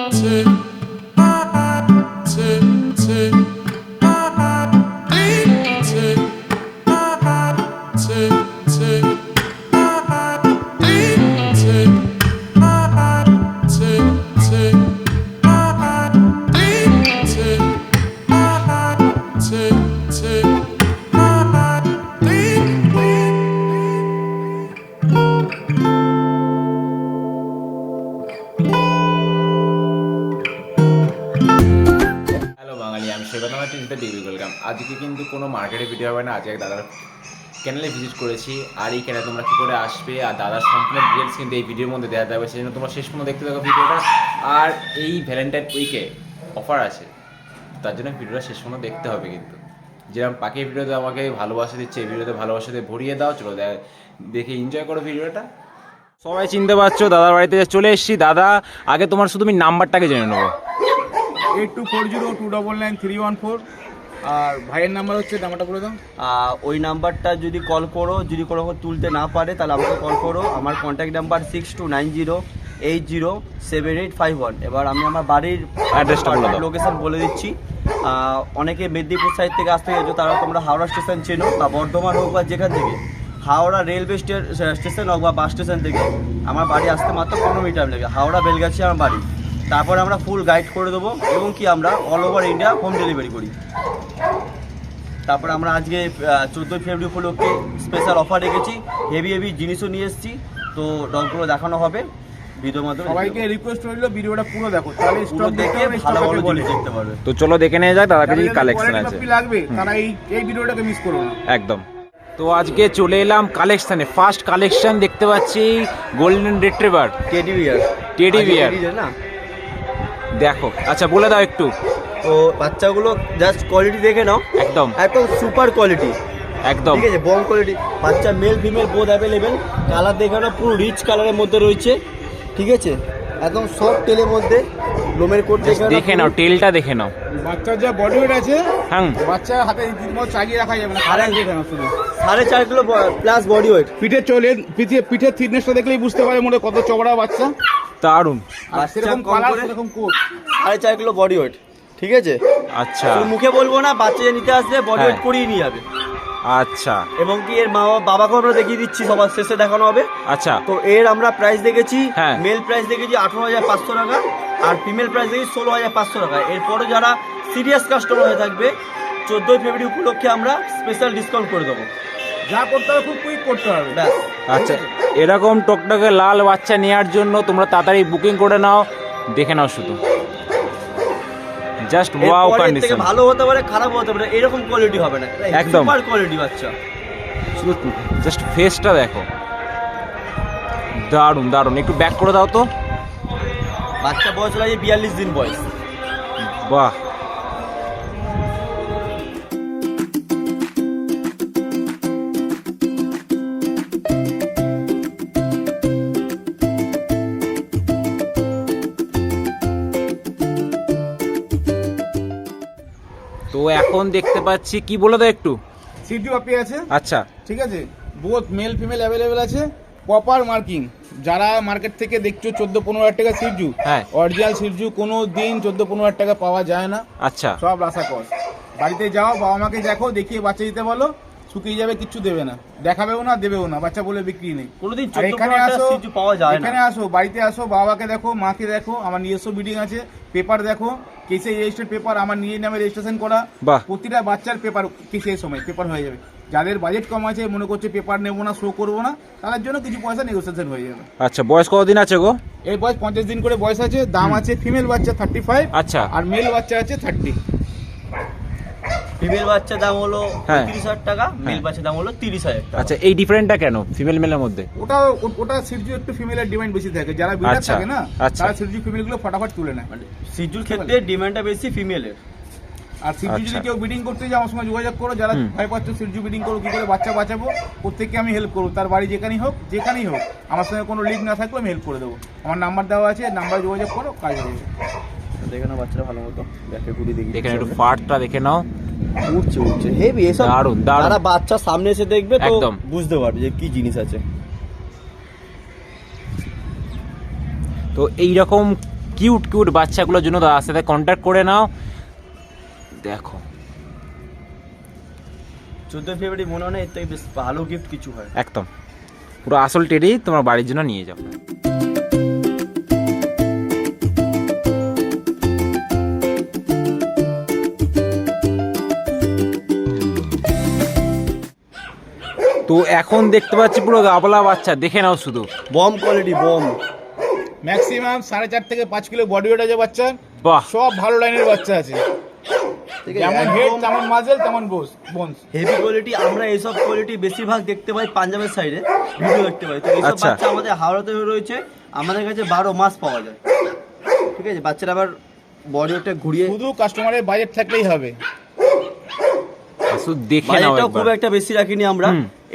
mountain. টিভিতে DB welcome আজকে কিন্তু কোনো মার্কেটে ভিডিও হবে না। আজকে দাদার চ্যানেলে ভিজিট করেছি। আর এই চ্যানেলে তোমরা কী করে আসবে? আর দাদার সম্পূর্ণ ডিটেলস কিন্তু এই ভিডিওর মধ্যে দেওয়া যাবে সেই জন্য তোমরা শেষ পর্যন্ত দেখতে থাকো ভিডিওটা আর এই ভ্যালেন্টাইন উইকে অফার আছে। তার জন্য ভিডিওটা শেষ পর্যন্ত দেখতে হবে কিন্তু। যেরকম পাখি ভিডিওতে আমাকে ভালোবাসা দিচ্ছে, এই ভিডিওতে ভালোবাসা দিয়ে ভরিয়ে দাও, চলো দেখে এনজয় করো ভিডিওটা সবাই চিনতে পারছ, দাদার বাড়িতে চলে এসেছি। দাদা, আগে তোমার শুধু আমি নাম্বারটাকে জেনে নেব। Eight two four zero two double nine three one four আর ভাইয়ের নাম্বার হচ্ছে নাম্বারটা বলে দাও। ওই নাম্বারটা যদি কল করো যদি কোনো তুলতে না পারে তাহলে আমাকে কল করো। আমার contact number six two nine zero eight zero seven eight five one এবার আমি আমার বাড়ির Address-টা বলে। লোকেশন বলে দিচ্ছি। অনেকে মেদিনীপুর সাইড থেকে আসতে গেছো তারা তোমরা হাওড়া স্টেশন চেনো বা বর্ধমান হোক বা যেখান থেকে। হাওড়া রেলওয়ে স্টেশন হোক বা বাস স্টেশন থেকে। আমার বাড়ি আসতে মাত্র পনেরো মিনিট টাইম লাগে। হাওড়া বেলগাছি আমার বাড়ি। তারপর আমরা ফুল গাইড করে দেবো এবং কি আমরা all over India home delivery করি। তারপর আমরা আজকে চোদ্দোই ফেব্রুয়ারি উপলক্ষে স্পেশাল অফার রেখেছি হেভি হেভি জিনিসও নিয়ে এসেছি। তো ডগগুলো দেখানো হবে। ভিডিওর মাধ্যমে সবাইকে রিকোয়েস্ট রইল ভিডিওটা পুরো দেখো। তাহলে পুরো স্টক দেখে দেখে ভালো ভালো জিনিস দেখতে পারবে। তো চলো দেখে নিয়ে যাক দাদার কাছে কালেকশন আছে। লাগবে তারা এই এই ভিডিওটাকে মিস করো না। একদম। তো আজকে চলে এলাম কালেকশনে ফার্স্ট কালেকশন দেখতে পাচ্ছি golden retriever teddy bear Teddy bear। না? দেখো। আচ্ছা বলে দাও একটু। তো বাচ্চাগুলো জাস্ট কোয়ালিটি দেখে নাও। একদম। একদম সুপার কোয়ালিটি একদম। ঠিক আছে বম কোয়ালিটি বাচ্চা male female both available colour দেখে নাও পুরো রিচ কালারের মধ্যে রয়েছে। ঠিক আছে? একদম সফট তেলের মধ্যে। লোমের কোট Just দেখে নাও টেলটা দেখে নাও। বাচ্চার যা বডি ওয়েট আছে হ্যাঁ। বাচ্চা হাতে ঠিকমতো চাগিয়ে রাখা যাবে না। আরে- কারেন্ট দেখে নাও শুধু। সাড়ে চার কিলো প্লাস বডি ওয়েট পিঠের চলে পিঠে পিঠের থিকনেসটা দেখলেই বুঝতে পারে মনে হয় কত চওড়া বাচ্চা। কোট সাড়ে চার কিলো বডি ওয়েট ঠিক আছে? আচ্ছা। মুখে বলব না বাচ্চা যে নিতে আসলে বডি ওয়েট হ্যাঁ। করিয়ে নিয়ে যাবে। আচ্ছা। এবং কি এর মা বাবা- বাবাকেও আমরা দেখিয়ে দিচ্ছি সবার শেষে দেখানো হবে। আচ্ছা। তো এর আমরা প্রাইস দেখেছি হ্যাঁ। মেল প্রাইস দেখেছি আঠারো হাজার পাঁচশো টাকা আর ফিমেল প্রাইস দেখেছি ষোলো হাজার পাঁচশো টাকা। এরপরে যারা সিরিয়াস কাস্টমার হয়ে থাকবে চোদ্দোই ফেব্রুয়ারি উপলক্ষে আমরা স্পেশাল ডিসকাউন্ট করে দেবো। যা করতে হবে খুব কুইক করতে হবে। আচ্ছা এরকম টকটকে লাল বাচ্চা নেওয়ার জন্য তোমরা তাড়াতাড়ি বুকিং করে নাও দেখে নাও শুধু। জাস্ট ওয়াও কন্ডিশন ভালো হতে পারে খারাপ হতে পারে এরকম কোয়ালিটি হবে না। একদম। সুপার কোয়ালিটি বাচ্চা। শুধু জাস্ট ফেসটা দেখো। দারুণ দারুণ। একটু ব্যাক করে দাও তো। বাচ্চা বয়স লাগে বিয়াল্লিশ দিন বয়স। বাহ। এখন দেখতে পাচ্ছি কি বলে দাও একটু? সিডিও আপি আছে। আচ্ছা। ঠিক আছে? বোথ মেল ফিমেল অ্যাভেলেবেল আছে। প্রপার মার্কিং যারা মার্কেট থেকে দেখছ চোদ্দ পনেরো হাজার টাকা সিরজু। হ্যাঁ। অরিজিনাল সিরজু কোনো দিন চোদ্দ পনেরো হাজার টাকা পাওয়া যায় না। আচ্ছা। সব রাসা কস বাড়িতে যাও বাবা মাকে দেখো দেখিয়ে বাচ্চা দিতে বলো। শুকিয়ে যাবে কিচ্ছু দেবে না। দেখাবেও না দেবেও না বাচ্চা বলে বিক্রি নেই। কোনোদিন এখানে আসো পাওয়া যায় এখানে আসো বাড়িতে আসো বাবাকে দেখো মাকে দেখো আমার নিজস্ব বিডিং আছে পেপার দেখো কেসে রেজিস্টার্ড পেপার আমার নিজের নামে রেজিস্ট্রেশন করা। প্রতিটা বাচ্চার পেপার কেসের সময় পেপার হয়ে যাবে। যাদের বাজেট কম আছে মনে করছে পেপার নেব না শো করব না তাদের জন্য কিছু পয়সা নেগোসিয়েশন হয়ে যাবে। আচ্ছা বয়স কতদিন আছে গো? এই বয়স পঞ্চাশ দিন করে বয়স আছে দাম আছে ফিমেল বাচ্চা থার্টি ফাইভ আচ্ছা। আর মেল বাচ্চা আছে থার্টি ফিমেল বাচ্চার দাম হলো হ্যাঁ। তিরিশ হাজার টাকা মেল হ্যাঁ। বাচ্চার দাম হলো তিরিশ হাজার টাকা। আচ্ছা এই ডিফারেন্টটা কেন ফিমেল মেলের মধ্যে? ওটা ও- ওটা সিরজু একটু ফিমেলের ডিমান্ড বেশি থাকে। যারা বিটার আচ্ছা, থাকে না আচ্ছা। তারা সিরজু ফিমেলগুলো ফটাফট তুলে নেয়। মানে সিজুর ক্ষেত্রে ডিমান্ডটা বেশি ফিমেলের আর সিরজু আচ্ছা। যদি কেউ বিডিং করতে যায় আমার সঙ্গে যোগাযোগ করো। যারা হুম। ভয় পাচ্ছ সিরজু বিডিং করো কি করে বাচ্চা বাঁচাবো প্রত্যেককে আমি হেল্প করব। তার বাড়ি যেখানেই হোক যেখানেই হোক আমার সঙ্গে কোনো লিঙ্ক না থাকলে আমি হেল্প করে দেবো। আমার নাম্বার দেওয়া আছে নাম্বারে যোগাযোগ করো কাজ হয়ে যাবে। দেখে নাও বাচ্চাটা ভালো মতো। দেখে ঘুরি দেখি দেখেন একটু ফাটটা দেখে নাও। উঠছে উঠছে হেভি এসব দারুণ, দারুণ। যারা বাচ্চা সামনে এসে দেখবে তো একদম। বুঝতে পারবে যে কি জিনিস আছে। তো এই রকম কিউট কিউট বাচ্চাগুলোর জন্য দাদার সাথে কন্ট্যাক্ট করে নাও। দেখো। চোদ্দোই ফেব্রুয়ারি মনে হয় এর থেকে বেশ ভালো গিফট কিছু হয়। একদম। পুরো আসল টেডি তোমার বাড়ির জন্য নিয়ে যাও। তো এখন দেখতে পাচ্ছি পুরো গাবলা বাচ্চা দেখে নাও শুধু। Bomb quality bomb. ম্যাক্সিমাম সাড়ে চার থেকে পাঁচ কিলো বডি ওয়েট আছে বাচ্চার। বাহ। সব ভালো লাইনের বাচ্চা আছে। যেমন হেড তেমন মাজেল তেমন বোস বোনস হেভি কোয়ালিটি আমরা এইসব কোয়ালিটি বেশিরভাগ দেখতে পাই পাঞ্জাবের সাইডে ভিডিও দেখতে পাই। তো এইসব আচ্ছা। বাচ্চা আমাদের হাওড়াতে রয়েছে আমাদের কাছে বারো মাস পাওয়া যায়। ঠিক আছে বাচ্চারা আবার বডি ওটা ঘুরিয়ে শুধু কাস্টমারের বাজেট থাকলেই হবে। শুধু দেখে নাও বাজেটটাও খুব একটা বেশি রাখিনি আমরা।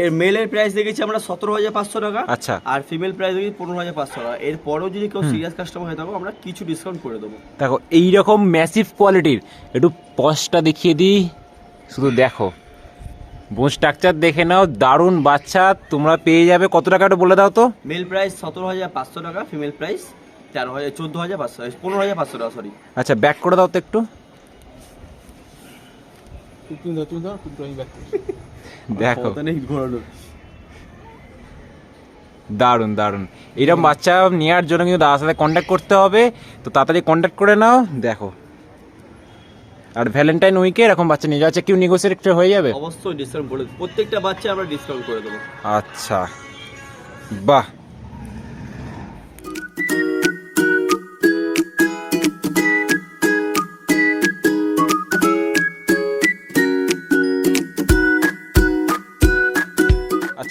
এর মেলের প্রাইস দেখেছি আমরা সতেরো হাজার পাঁচশো টাকা। আচ্ছা। আর ফিমেল প্রাইস দেখেছি পনেরো হাজার পাঁচশো টাকা। এরপরেও যদি কেউ সিরিয়াস কাস্টমার হয়ে থাকো আমরা কিছু ডিসকাউন্ট করে দেবো। দেখো এইরকম ম্যাসিভ কোয়ালিটির একটু পশটা দেখিয়ে দিই। শুধু দেখো। বোন স্ট্রাকচার দেখে নাও দারুণ বাচ্চা। তোমরা পেয়ে যাবে কত টাকা একটু বলে দাও তো? মেল প্রাইস সতেরো হাজার পাঁচশো টাকা ফিমেল প্রাইস তেরো হাজার চোদ্দ হাজার পাঁচশো পনেরো হাজার পাঁচশো টাকা সরি আচ্ছা ব্যাক করে দাও তো একটু। তুমি ধর তুমি ধর তুমি আমি back দেখো নেই ঘোরানোর দারুণ দারুণ এইরকম বাচ্চা নেওয়ার জন্য কিন্তু দাদার সাথে কন্ট্যাক্ট করতে হবে তো তাড়াতাড়ি কন্ট্যাক্ট করে নাও দেখো আর ভ্যালেন্টাইন উইকে এরকম বাচ্চা নিয়ে যাচ্ছে কেউ নেগোসিয়েট হয়ে যাবে অবশ্যই ডিসকাউন্ট করে দেবো প্রত্যেকটা বাচ্চা আমরা ডিসকাউন্ট করে দেবো আচ্ছা বাহ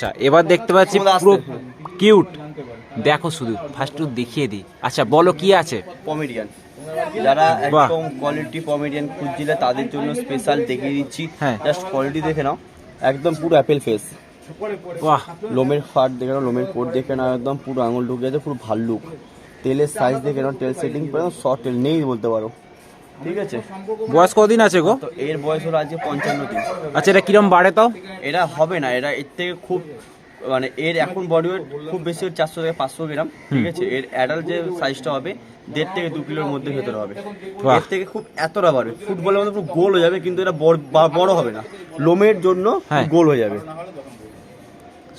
আচ্ছা এবার দেখতে পাচ্ছি পুরো কিউট দেখো শুধু ফার্স্ট দেখিয়ে দিই। আচ্ছা বলো কি আছে? কমেডিয়ান যারা। একদম কোয়ালিটি কমেডিয়ান খুঁজছিলে তাদের জন্য স্পেশাল দেখিয়ে দিচ্ছি। হ্যাঁ। জাস্ট কোয়ালিটি দেখে নাও। একদম পুরো অ্যাপেল ফেস বাহ। লোমের ফাট দেখে নাও লোমের কোট দেখে নাও একদম পুরো আঙুল ঢুকে আছে পুরো ভাল্লুক। তেলের সাইজ দেখে নাও তেল সেটিং করে শর্ট তেল নেই বলতে পারো। ঠিক আছে? বয়স কদিন আছে গো? তো এর বয়স হলো আজকে পঞ্চান্ন দিন। আচ্ছা এটা কিরম বাড়ে তাও? এরা হবে না এরা এর থেকে খুব মানে এর এখন বডি ওয়েট খুব বেশি চারশো থেকে পাঁচশো গ্রাম ঠিক আছে? এর অ্যাডাল্ট যে সাইজটা হবে দেড় থেকে দু কিলোর মধ্যে ভেতরে হবে। এর থেকে খুব এতটা বাড়বে। ফুটবলের মধ্যে পুরো গোল হয়ে যাবে কিন্তু এটা বড় হবে না। লোমের জন্য হ্যাঁ। গোল হয়ে যাবে।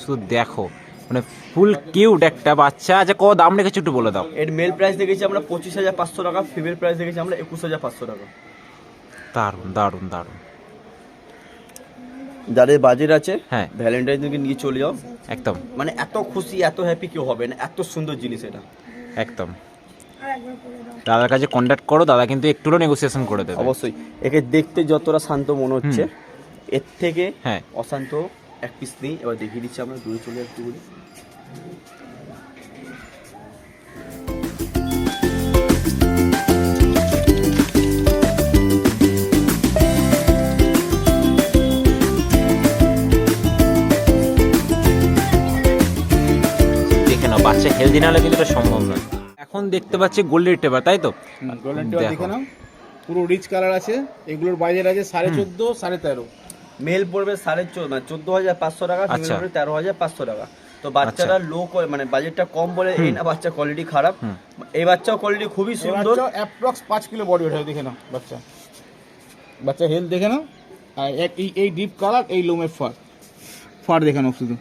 শুধু দেখো মানে ফুল কিউট একটা বাচ্চা। আচ্ছা কত দাম রেখেছো একটু বলে দাও। এর মেল প্রাইস দেখেছি আমরা পঁচিশ হাজার পাঁচশো টাকা ফিমেল প্রাইস দেখেছি আমরা একুশ হাজার পাঁচশো টাকা। দারুণ দারুণ দারুণ। যাদের বাজেট আছে হ্যাঁ। ভ্যালেন্টাইন দিনকে নিয়ে চলে যাও। একদম। মানে এত খুশি এত হ্যাপি কেউ হবে না এত সুন্দর জিনিস এটা। একদম। দাদার কাছে কন্ট্যাক্ট করো দাদা কিন্তু একটু নেগোসিয়েশন করে দেবে। অবশ্যই। একে দেখতে যতটা শান্ত মনে হচ্ছে এর থেকে হ্যাঁ। অশান্ত এক পিস নেই। এবার দেখিয়ে দিচ্ছি আমরা দূরে চলে একটু বলি। বাচ্চা হেলদি না হলে কিন্তু এটা সম্ভব নয়। এখন দেখতে পাচ্ছি গোল্ডের টেপার তাই তো? গোল্ডেন টেপার দেখো। নাও। পুরো রিচ কালার আছে এগুলোর বাজেট আছে সাড়ে চোদ্দ সাড়ে তেরো। মেল পড়বে সাড়ে চোদ্দ মানে চোদ্দ হাজার পাঁচশো টাকা ফিমেল আচ্ছা। পড়বে তেরো হাজার পাঁচশো টাকা। তো বাচ্চারা লো মানে বাজেটটা কম বলে এই না বাচ্চা কোয়ালিটি খারাপ। এই বাচ্চাও কোয়ালিটি খুবই সুন্দর। অ্যাপ্রক্স পাঁচ কিলো বডি ওয়েট হবে দেখে নাও বাচ্চা। বাচ্চা হেলথ দেখে নাও। আর এই এই ডিপ কালার এই লোমের ফার ফার দেখে নাও শুধু।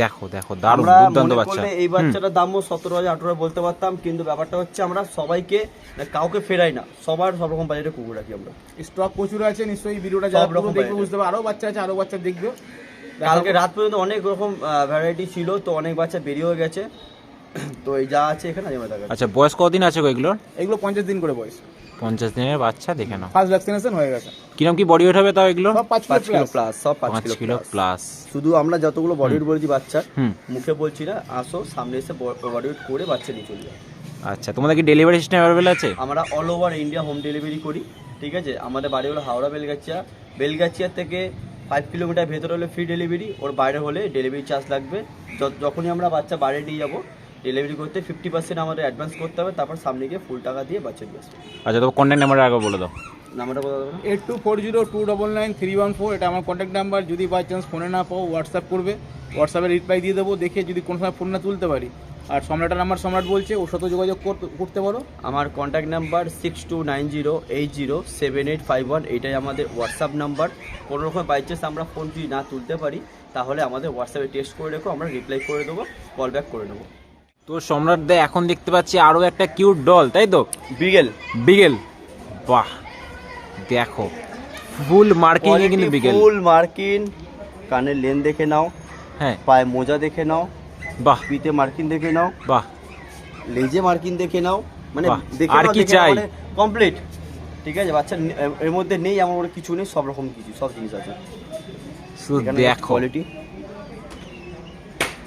দেখো দেখো দারুণ দুর্দান্ত বাচ্চা। এই বাচ্চাটার দামও সতেরো হাজার আঠারো হাজার বলতে পারতাম কিন্তু ব্যাপারটা হচ্ছে আমরা সবাইকে কাউকে ফেরাই না সবার সব রকম বাজেটে কুকুর রাখি আমরা। স্টক প্রচুর আছে নিশ্চয়ই ভিডিওটা সব রকম দেখবে বুঝতে পারবে। আরও বাচ্চা আছে আরও বাচ্চা দেখবে। কালকে রাত পর্যন্ত অনেক রকম ভ্যারাইটি ছিল তো অনেক বাচ্চা বেরিয়েও গেছে। তো এই যা আছে এখানে আচ্ছা বয়স কদিন আছে গো এগুলোর? এগুলো পঞ্চাশ দিন করে বয়স। পঞ্চাশ দিনের বাচ্চা দেখে নাও। ফার্স্ট ভ্যাকসিনেশন হয়ে গেছে। কিরম কি বডি ওয়েট হবে তাও এগুলো? সব পাঁচ কিলো প্লাস সব পাঁচ কিলো কিলো প্লাস শুধু আমরা যতগুলো বডি ওয়েট বলেছি বাচ্চার হুম। মুখে বলছি না আসো সামনে এসে বডি ওয়েট করে বাচ্চা নিয়ে চলে যাও। আচ্ছা তোমাদের কি ডেলিভারি সিস্টেম অ্যাভেলেবল আছে? আমরা all over India home delivery করি ঠিক আছে? আমাদের বাড়ি হলো হাওড়া বেলগাছিয়া। বেলগাছিয়া থেকে ফাইভ কিলোমিটার ভেতরে হলে ফ্রি ডেলিভারি ওর বাইরে হলে ডেলিভারি চার্জ লাগবে। যখনই আমরা বাচ্চা বাইরে নিয়ে যাব ডেলিভারি করতে ফিফটি পার্সেন্ট আমাদের অ্যাডভান্স করতে হবে তারপর সামনে গিয়ে ফুল টাকা দিয়ে বাচ্চা নিয়ে আসবে আচ্ছা তো কন্ট্যাক্ট নাম্বার আগে বলে দাও। নাম্বারটা বলা যাবে eight two four zero two double nine three one four এটা আমার কন্ট্যাক্ট নাম্বার যদি বাই চান্স ফোনে না পাও হোয়াটসঅ্যাপ করবে। হোয়াটসঅ্যাপে রিপ্লাই দিয়ে দেবো দেখে যদি কোনো সময় ফোন না তুলতে পারি। আর সম্রাটের নাম্বার সম্রাট বলছে ওর সাথে যোগাযোগ কর- করতে পারো। আমার contact number six two nine zero eight zero seven eight five one এইটাই আমাদের হোয়াটসঅ্যাপ নাম্বার কোনো রকম বাই চান্স আমরা ফোন যদি না তুলতে পারি তাহলে আমাদের হোয়াটসঅ্যাপে টেক্সট করে রেখো আমরা রিপ্লাই করে দেবো কল ব্যাক করে নেব তো সম্রাট দা এখন দেখতে পাচ্ছি আরও একটা কিউট ডল তাই তো? বিগেল। বিগেল। বাহ। দেখো ফুল মার্কিং এ কিন্তু বিগেল। ফুল মার্কিন কানের লেন দেখে নাও। হ্যাঁ। পায়ে মোজা দেখে নাও। বাহ। পিতে মার্কিন দেখে নাও। বাহ। লেজে মার্কিন দেখে নাও। মানে দেখে আর কি চাই? মানে কমপ্লিট ঠিক আছে বাচ্চা এর মধ্যে নেই করে কিছু নেই সব রকম কিছু সব জিনিস আছে। দেখো। কোয়ালিটি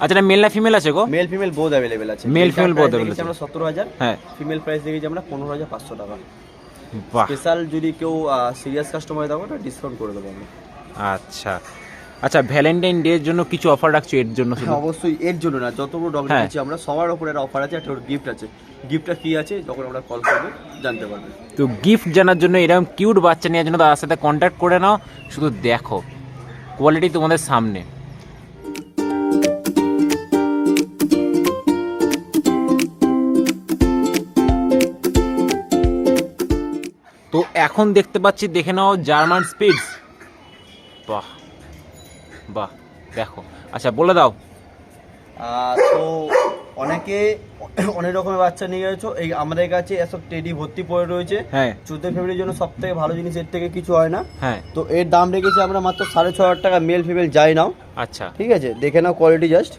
আচ্ছা এটা মেল না ফিমেল আছে গো? মেল ফিমেল বোথ অ্যাভেলেবেল আছে। মেল ফিমেল female price আছে আমরা সতেরো হাজার হ্যাঁ। ফিমেল প্রাইস দেখেছি আমরা পনেরো হাজার পাঁচশো টাকা। স্পেশাল যদি কেউ সিরিয়াস কাস্টমার দেবো না ডিসকাউন্ট করে দেবো আমরা। আচ্ছা। আচ্ছা ভ্যালেন্টাইন ডে এর জন্য কিছু অফার রাখছো এর জন্য হ্যাঁ অবশ্যই এর জন্য না যতগুলো ডগ হ্যাঁ। রেখেছি আমরা সবার ওপরে একটা অফার আছে একটা গিফট আছে। গিফটটা কি আছে যখন আমরা কল করব জানতে পারবে। তো গিফট জানার জন্য এরকম কিউট বাচ্চা নেওয়ার জন্য তার সাথে কন্ট্যাক্ট করে নাও শুধু দেখো। কোয়ালিটি তোমাদের সামনে। তো এখন দেখতে পাচ্ছি দেখে নাও জার্মান স্পিডস বাহ বাহ দেখো। আচ্ছা বলে দাও। তো অনেকে অনেক রকমের বাচ্চা নিয়ে গেছো। এই আমাদের কাছে এসব টেডি ভর্তি পড়ে রয়েছে। হ্যাঁ। চোদ্দ ফেব্রুয়ারির জন্য সব থেকে ভালো জিনিস এর থেকে কিছু হয় না। হ্যাঁ। তো এর দাম রেখেছি আমরা মাত্র সাড়ে ছ হাজার টাকা মেল ফিমেল যাই নাও। আচ্ছা। ঠিক আছে দেখে নাও কোয়ালিটি জাস্ট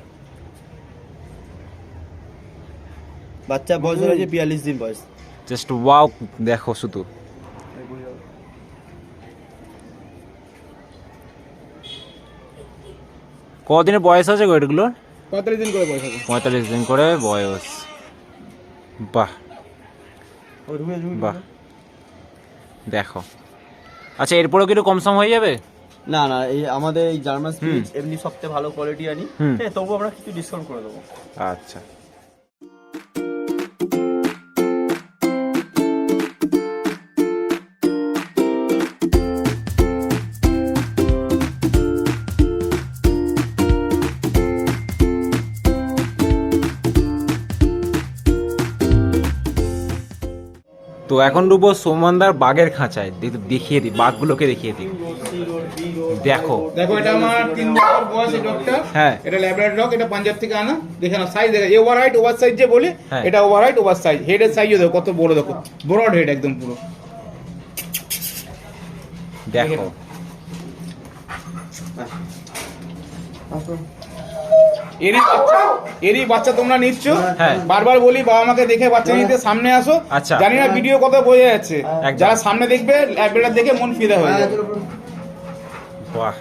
বাচ্চা বয়স হয়েছে বিয়াল্লিশ দিন বয়স। জাস্ট ওয়াও দেখো শুধু। কদিনের বয়স আছে গো এগুলোর পঁয়তাল্লিশ দিন করে পয়সা পঁয়তাল্লিশ দিন করে বয়স। বাহ। বাহ। দেখো। আচ্ছা এরপরেও কি একটু কম সম হয়ে যাবে? না না এই আমাদের এই জার্মান স্পিচ এমনি সবচেয়ে ভালো কোয়ালিটি আনি। তবুও হ্যাঁ তবু আমরা কিছু ডিসকাউন্ট করে দেবো। আচ্ছা। তো এখন ডুবো সোমানদার বাঘের খাঁচায়। দেখ- দেখিয়ে দিই বাঘগুলোকে দেখিয়ে দিই দেখো। দেখো এটা আমার তিন বছর বয়স এই ডগটা হ্যাঁ। এটা ল্যাবরেটরি ডগ এটা পাঞ্জাব থেকে আনা। দেখে না সাইজ দেখে ওভার হাইট ওভার সাইজ যে বলি হ্যাঁ। এটা ওভার হাইট ওভার সাইজ হেডের সাইজও দেখো কত বড় দেখো। ব্রড হেড একদম পুরো। দেখো। এরই বাচ্চা এরই বাচ্চা তোমরা নিচ্ছ। হ্যাঁ। বারবার বলি বাবা মাকে দেখে বাচ্চা নিতে সামনে আসো। আচ্ছা। জানি না ভিডিও কত বোঝা যাচ্ছে। যারা সামনে দেখবে ল্যাবরেটরি দেখে মন ফিদা হয়ে যাবে। বাহ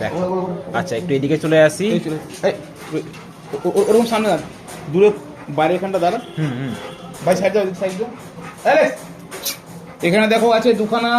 দেখো। আচ্ছা একটু এদিকে চলে আসি। ওরকম সামনে দাঁড়া। দূরে বাইরে এখানটা দাঁড়া। হুম হুম। ভাই সাইড দাও সাইড দাও এখানে দেখো আছে দুখানা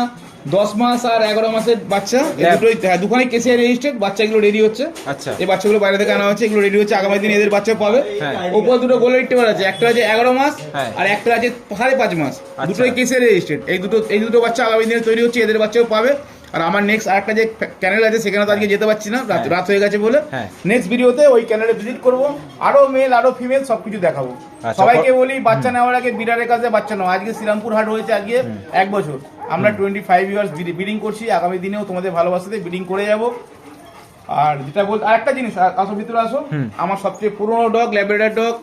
দশ মাস আর এগারো মাসের বাচ্চা দুটোই হ্যাঁ, দুখানাই কেসিআর রেজিস্টার্ড বাচ্চাগুলো রেডি হচ্ছে। আচ্ছা। এই বাচ্চাগুলো বাইরে থেকে আনা হচ্ছে এগুলো রেডি হচ্ছে আগামী দিনে এদের বাচ্চা পাবে। হ্যাঁ। ওপর দুটো গোল্ডেন টেবিল আছে একটা আছে এগারো মাস হ্যাঁ। আর একটা আছে সাড়ে পাঁচ মাস। আচ্ছা। দুটোই কেসিআর রেজিস্টার্ড এই দুটো এই দুটো বাচ্চা আগামী দিনে তৈরি হচ্ছে এদের বাচ্চাও পাবে। আর আমার নেক্সট আরেকটা যে চ্যানেল আছে সেখানে তো আজকে যেতে পারছি না রাত হ্যাঁ। রাত হয়ে গেছে বলে। হ্যাঁ। নেক্সট ভিডিওতে ওই চ্যানেলে ভিজিট করব। আরও মেল আরও ফিমেল সবকিছু দেখাবো। আচ্ছা, সবাইকে বলি বাচ্চা নেওয়ার আগে বিডারের কাছে বাচ্চা নাও। আজকে শ্রীরামপুর হাট হয়েছে আজকে এক বছর। আমরা টোয়েন্টি ফাইভ ইয়ার্স বিডিং করছি। আগামী দিনেও তোমাদের ভালোবাসাতে বিডিং করে যাব। আর যেটা বল আর একটা জিনিস আসো ভিতরে আসো। আমার সবচেয়ে পুরনো ডগ ল্যাবরেটর ডগ।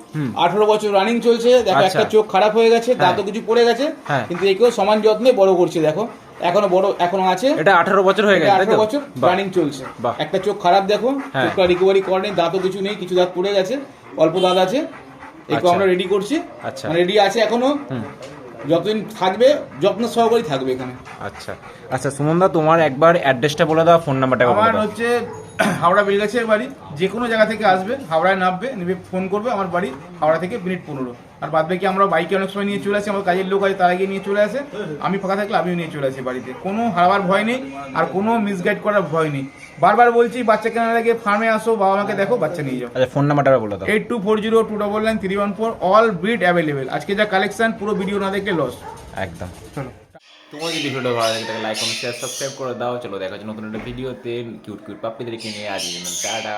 আঠারো বছর রানিং চলছে। দেখো আচ্ছা। একটা চোখ খারাপ হয়ে গেছে হ্যাঁ। দাঁতও কিছু পড়ে গেছে। হ্যাঁ। কিন্তু একেও সমান যত্নে বড় করছে দেখো। এখনও বড় এখনও আছে। এটা আঠারো বছর হয়ে গেছে তাই আঠারো তো? বছর বাহ, রানিং চলছে। বাহ। একটা চোখ খারাপ দেখো হ্যাঁ। চোখটা রিকভারি করেনি দাঁতও কিছু নেই কিছু দাঁত পড়ে গেছে অল্প দাঁত আছে। একটু আচ্ছা। আমরা রেডি করছি। আচ্ছা। রেডি আছে এখনও। যতদিন থাকবে যত্ন সহকারে থাকবে এখানে। আচ্ছা। আচ্ছা সুমনদা তোমার একবার অ্যাড্রেসটা বলে দাও ফোন নাম্বারটা আমার হচ্ছে হাওড়া বেলগাছের বাড়ি। যে কোনো জায়গা থেকে আসবে হাওড়ায় নামবে নেবে ফোন করবে আমার বাড়ি হাওড়া থেকে মিনিট পনেরো। আর বাদ বাকি আমরা বাইকে অনেক সময় নিয়ে চলে আসি আমার কাজের লোক আছে তারা গিয়ে নিয়ে চলে আসে। আমি ফাঁকা থাকলে আমিও নিয়ে চলে আসি বাড়িতে। কোনো হারাবার ভয় নেই আর কোনো মিসগাইড করার ভয় নেই। বারবার বলছি বাচ্চা কেনার আগে ফার্মে আসো বাবা মাকে দেখো বাচ্চা নিয়ে যাও। আচ্ছা ফোন নাম্বারটা বলে দাও। Eight two four zero two double nine three one four all breed available আজকে যা কালেকশন পুরো ভিডিও না দেখলে লস একদম। চলো। তোমার যদি ভিডিওটা ভালো লাগে তাহলে লাইক কমেন্ট শেয়ার সাবস্ক্রাইব করে দাও। চলো দেখা হচ্ছে নতুন একটা ভিডিওতে কিউট কিউট পাপ্পিদেরকে নিয়ে আজ টাটা।